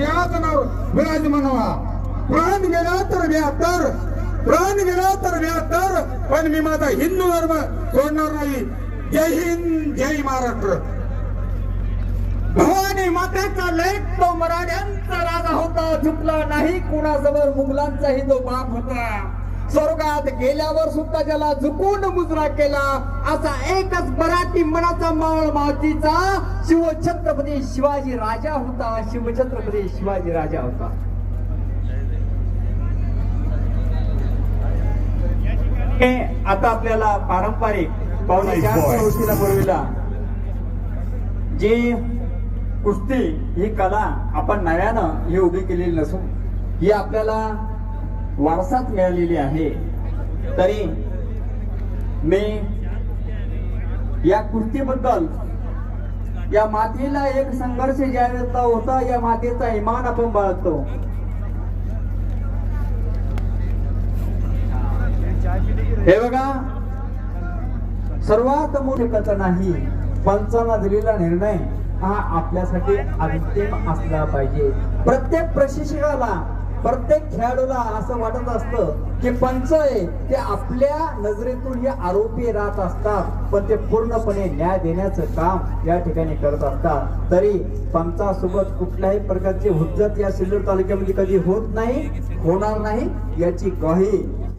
सिंहासनावर विराजमान व्हा प्राण गेला तर व्याहत्तर प्राण गेला तर व्याहत्तर पण मी माझा हिंदू धर्म सोडणार नाही. जय हिंद जय महाराष्ट्र. भवानी मातेचा लेख तो मराठ्यांचा राजा होता. झुकला नाही कुणाजवळ मुघलांचाही जो बाप होता. स्वर्गात गेल्यावर सुद्धा ज्याला झुकून मुजरा केला असा एकच मराठी मनाचा मावळ मावतीचा शिवछत्रपती शिवाजी राजा होता शिवछत्रपती शिवाजी राजा होता. हे आता आपल्याला पारंपरिक पावणे चार प्रवृत्तीला बोलविला. जी कुस्ती ही कला आपण नव्यानं ही उभी केलेली नसून ही आपल्याला वारसात मिळालेली आहे. तरी मी या कुस्तीबद्दल या मातीला एक संघर्ष ज्यावेळेला होता या मातीचा इमान आपण बाळगतो. हे बघा सर्वात मोठी कथा नाही पंचांना दिलेला निर्णय हा आपल्यासाठी अंतिम असला पाहिजे. प्रत्येक प्रशिक्षकाला प्रत्येक खेळाडूला असं वाटत असतं की पंच आहे ते आपल्या नजरेतून हे आरोपी राहत असतात पण ते पूर्णपणे न्याय देण्याचं काम या ठिकाणी करत असतात. तरी पंचासोबत कुठल्याही प्रकारची हुज्जत या सिल्लोड तालुक्यामध्ये कधी होत नाही होणार नाही याची ग्वाही